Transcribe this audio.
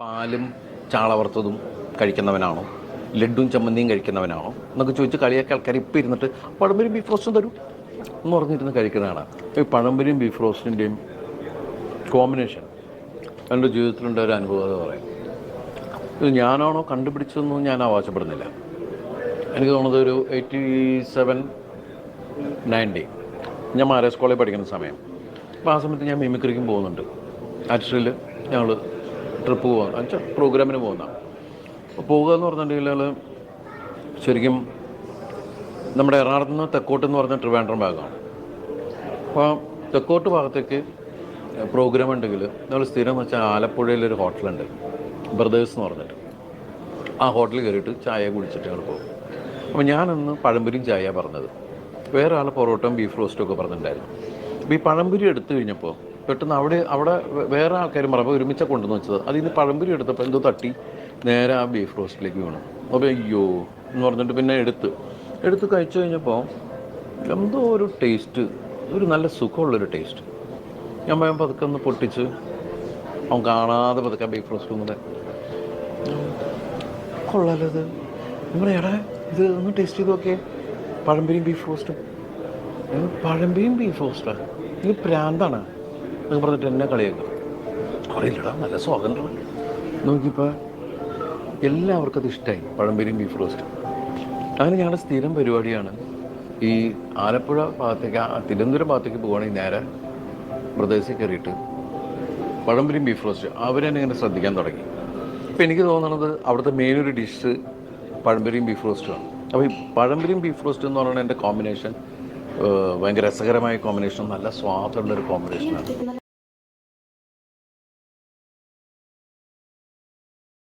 പാലും ചാളവർത്തതും കഴിക്കുന്നവനാണോ? ലഡ്ഡും ചമ്മന്തിയും കഴിക്കുന്നവനാണോ? എന്നൊക്കെ ചോദിച്ച് കളിയൊക്കെ ആൾക്കാർ ഇപ്പം ഇരുന്നിട്ട് പഴംപൊരിയും ബീഫ് റോസ്റ്റും തരൂ എന്ന് പറഞ്ഞിരുന്ന് കഴിക്കുന്നതാണ്. ഈ പഴംപൊരിയും ബീഫ് റോസ്റ്റിന്റെയും കോമ്പിനേഷൻ എന്റെ ജീവിതത്തിലുണ്ട് ഒരു അനുഭവം എന്ന് പറയാം. ഇത് ഞാനാണോ കണ്ടുപിടിച്ചതെന്നും ഞാൻ ആവശ്യപ്പെടുന്നില്ല എനിക്ക് തോന്നുന്നത് ഒരു എയ്റ്റി സെവൻ നയന്റി. ഞാൻ മാരാസ് കോളേജ് പഠിക്കുന്ന സമയം. അപ്പോൾ ആ സമയത്ത് ഞാൻ മിമിക്രിക്കും പോകുന്നുണ്ട്. ആക്ച്വലിൽ ഞങ്ങൾ ട്രിപ്പ് പോകുന്ന വെച്ചാൽ പ്രോഗ്രാമിന് പോകുന്ന. പോകുക എന്ന് പറഞ്ഞിട്ടുണ്ടെങ്കിൽ ശരിക്കും നമ്മുടെ എറണാകുളത്ത് നിന്ന് തെക്കോട്ട് എന്ന് പറഞ്ഞ ട്രിവാൻഡ്രം ഭാഗമാണ്. അപ്പോൾ തെക്കോട്ട് ഭാഗത്തേക്ക് പ്രോഗ്രാം ഉണ്ടെങ്കിൽ നമ്മൾ സ്ഥിരം എന്ന് വെച്ചാൽ ആലപ്പുഴയിലൊരു ഹോട്ടലുണ്ട് ബ്രദേഴ്സ് എന്ന് പറഞ്ഞിട്ട്. ആ ഹോട്ടലിൽ കയറിയിട്ട് ചായ കുടിച്ചിട്ട് ഞങ്ങൾ പോകും. അപ്പോൾ ഞാനന്ന് പഴംപൊരിയും ചായ പറഞ്ഞത്. വേറെ ആൾ പൊറോട്ടയും ബീഫ് റോസ്റ്റും ഒക്കെ പറഞ്ഞിട്ടുണ്ടായിരുന്നു. അപ്പോൾ ഈ പഴംപൊരി എടുത്തു കഴിഞ്ഞപ്പോൾ പെട്ടെന്ന് അവിടെ അവിടെ വേറെ ആൾക്കാർ പറയുമ്പോൾ ഒരുമിച്ച കൊണ്ടുവന്ന് വെച്ചത്. അതിൽ നിന്ന് പഴംപൊരി എടുത്തപ്പോൾ എന്തോ തട്ടി. നേരെ ആ ബീഫ് റോസ്റ്റിലേക്ക് വീണു. അപ്പോൾ അയ്യോ എന്ന് പറഞ്ഞിട്ട് പിന്നെ എടുത്ത്. എടുത്ത് കഴിച്ചു കഴിഞ്ഞപ്പോൾ എന്തോ ഒരു ടേസ്റ്റ് ഒരു നല്ല സുഖമുള്ളൊരു ടേസ്റ്റ് ഞാൻ പറയാൻ പതുക്കെ ഒന്ന് പൊട്ടിച്ച് അവൻ കാണാതെ പതുക്കെ ബീഫ് റോസ്റ്റ് കൂടെ കൊള്ളാലോ ഇത്. നിങ്ങൾ എടാ ഇത് ഒന്ന് ടേസ്റ്റ് ചെയ്ത് നോക്കിയേ. പഴംപൊരിയും ബീഫ് റോസ്റ്റും ഏ, ബീഫ് റോസ്റ്റാണ് ഇത് പ്രാന്താണ്. എന്ന് പറഞ്ഞിട്ട് എന്നെ കളിയാക്കും. അറിയില്ലടാ നല്ല സ്വാതന്ത്ര്യം നോക്കിയപ്പോൾ എല്ലാവർക്കും അത് ഇഷ്ടമായി പഴംപൊരിയും ബീഫ് റോസ്റ്റും അങ്ങനെ ഞങ്ങളുടെ സ്ഥിരം പരിപാടിയാണ് ഈ ആലപ്പുഴ ഭാഗത്തേക്ക് തിരുവനന്തപുരം ഭാഗത്തേക്ക് പോകുകയാണെങ്കിൽ നേരെ പ്രദേശത്ത് കയറിയിട്ട് പഴംപൊരിയും ബീഫ് റോസ്റ്റ് അവരെന്നെ ഇങ്ങനെ ശ്രദ്ധിക്കാൻ തുടങ്ങി. ഇപ്പം എനിക്ക് തോന്നുന്നത് അവിടുത്തെ മെയിൻ ഒരു ഡിഷ് പഴംപൊരിയും ബീഫ് റോസ്റ്റുമാണ് അപ്പോൾ ഈ പഴംപൊരിയും ബീഫ് റോസ്റ്റ് എന്ന് പറയുന്നത് എന്റെ കോമ്പിനേഷൻ ഭയങ്കര രസകരമായ കോമ്പിനേഷൻ നല്ല സ്വാദുള്ളൊരു കോമ്പിനേഷനാണ്